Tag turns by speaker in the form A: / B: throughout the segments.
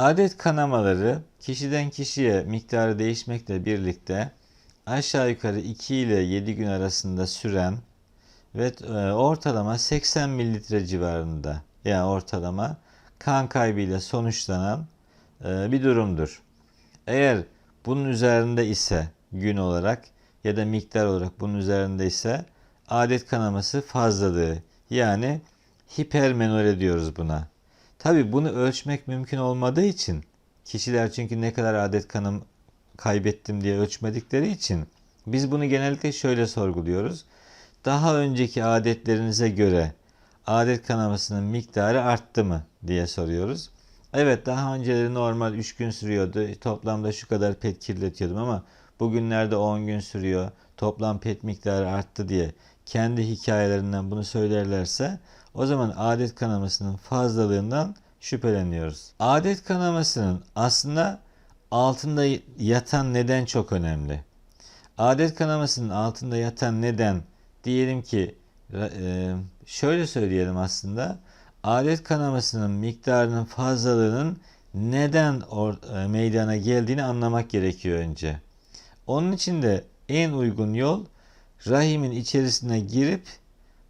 A: Adet kanamaları kişiden kişiye miktarı değişmekle birlikte aşağı yukarı 2 ile 7 gün arasında süren ve e, ortalama 80 mililitre civarında yani ortalama kan kaybıyla sonuçlanan e, bir durumdur. Eğer bunun üzerinde ise gün olarak ya da miktar olarak bunun üzerinde ise adet kanaması fazlalığı yani hipermenore diyoruz buna. Tabi bunu ölçmek mümkün olmadığı için kişiler çünkü ne kadar adet kanım kaybettim diye ölçmedikleri için biz bunu genellikle şöyle sorguluyoruz. Daha önceki adetlerinize göre adet kanamasının miktarı arttı mı diye soruyoruz. Evet daha önceleri normal 3 gün sürüyordu. Toplamda şu kadar pet kirletiyordum ama bugünlerde 10 gün sürüyor. Toplam pet miktarı arttı diye kendi hikayelerinden bunu söylerlerse o zaman adet kanamasının fazlalığından şüpheleniyoruz. Adet kanamasının aslında altında yatan neden çok önemli. Adet kanamasının altında yatan neden diyelim ki e, şöyle söyleyelim aslında adet kanamasının miktarının fazlalığının neden or, e, meydana geldiğini anlamak gerekiyor önce. Onun için de en uygun yol rahimin içerisine girip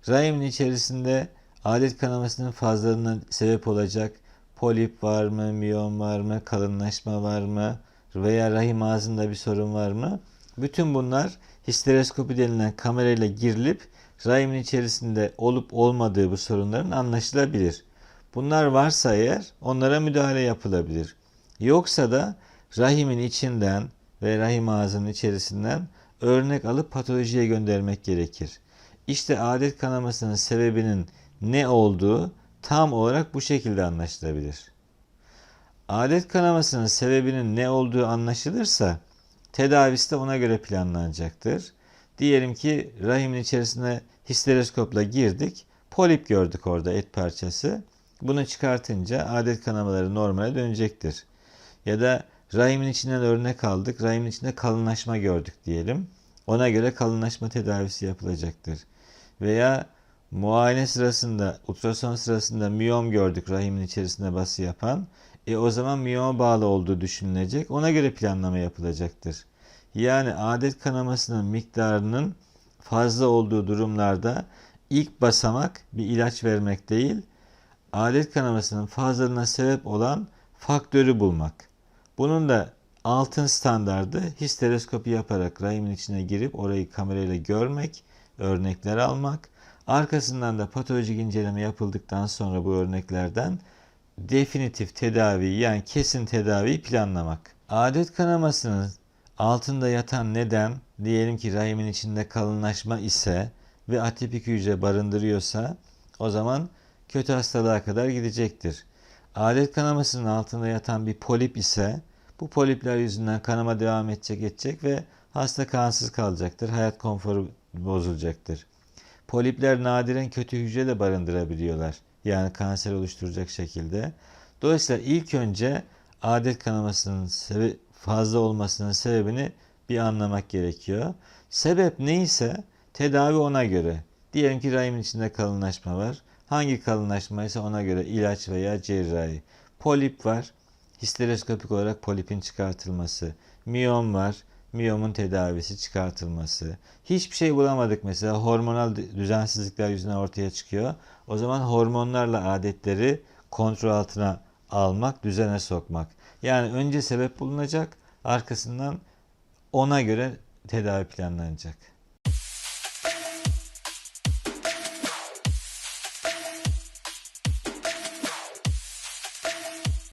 A: rahimin içerisinde adet kanamasının fazlalığına sebep olacak polip var mı, miyom var mı, kalınlaşma var mı veya rahim ağzında bir sorun var mı? Bütün bunlar histeroskopi denilen kamerayla girilip rahimin içerisinde olup olmadığı bu sorunların anlaşılabilir. Bunlar varsa eğer onlara müdahale yapılabilir. Yoksa da rahimin içinden ve rahim ağzının içerisinden örnek alıp patolojiye göndermek gerekir. İşte adet kanamasının sebebinin ne olduğu tam olarak bu şekilde anlaşılabilir. Adet kanamasının sebebinin ne olduğu anlaşılırsa tedavisi de ona göre planlanacaktır. Diyelim ki rahimin içerisine histeroskopla girdik. Polip gördük orada et parçası. Bunu çıkartınca adet kanamaları normale dönecektir. Ya da rahimin içinden örnek aldık. Rahimin içinde kalınlaşma gördük diyelim. Ona göre kalınlaşma tedavisi yapılacaktır. Veya muayene sırasında, ultrason sırasında miyom gördük rahimin içerisinde bası yapan. E o zaman miyoma bağlı olduğu düşünülecek. Ona göre planlama yapılacaktır. Yani adet kanamasının miktarının fazla olduğu durumlarda ilk basamak bir ilaç vermek değil, adet kanamasının fazlalığına sebep olan faktörü bulmak. Bunun da altın standardı histeroskopi yaparak rahimin içine girip orayı kamerayla görmek, örnekler almak. Arkasından da patolojik inceleme yapıldıktan sonra bu örneklerden definitif tedavi yani kesin tedaviyi planlamak. Adet kanamasının altında yatan neden diyelim ki rahimin içinde kalınlaşma ise ve atipik hücre barındırıyorsa o zaman kötü hastalığa kadar gidecektir. Adet kanamasının altında yatan bir polip ise bu polipler yüzünden kanama devam edecek edecek ve hasta kansız kalacaktır. Hayat konforu bozulacaktır. Polipler nadiren kötü hücre de barındırabiliyorlar. Yani kanser oluşturacak şekilde. Dolayısıyla ilk önce adet kanamasının fazla olmasının sebebini bir anlamak gerekiyor. Sebep neyse tedavi ona göre. Diyelim ki rahimin içinde kalınlaşma var. Hangi kalınlaşma ise ona göre ilaç veya cerrahi. Polip var. Histeroskopik olarak polipin çıkartılması. Miyom var. Miyomun tedavisi çıkartılması. Hiçbir şey bulamadık mesela hormonal düzensizlikler yüzünden ortaya çıkıyor. O zaman hormonlarla adetleri kontrol altına almak, düzene sokmak. Yani önce sebep bulunacak, arkasından ona göre tedavi planlanacak.